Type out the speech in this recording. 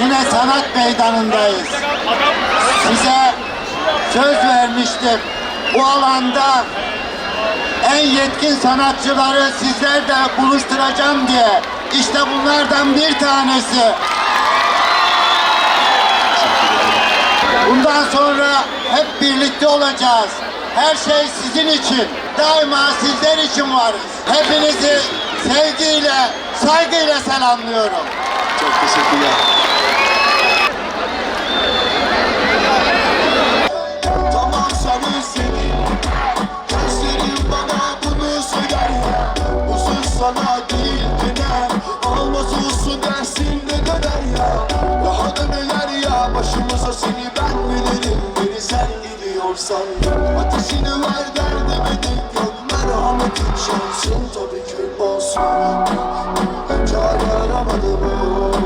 Yine sanat meydanındayız. Size söz vermiştim. Bu alanda en yetkin sanatçıları sizlerle buluşturacağım diye. İşte bunlardan bir tanesi. Bundan sonra hep birlikte olacağız. Her şey sizin için. Daima sizler için varız. Hepinizi sevgiyle, saygıyla selamlıyorum. Çok teşekkürler. Sana değil döner Olmaz olsun dersin de döner ya Başımıza seni ben bilirim Beni sen gidiyorsan Ateşini ver der demedik Yok. Merhametin şansın Tabii ki olsun. Çare aramadım.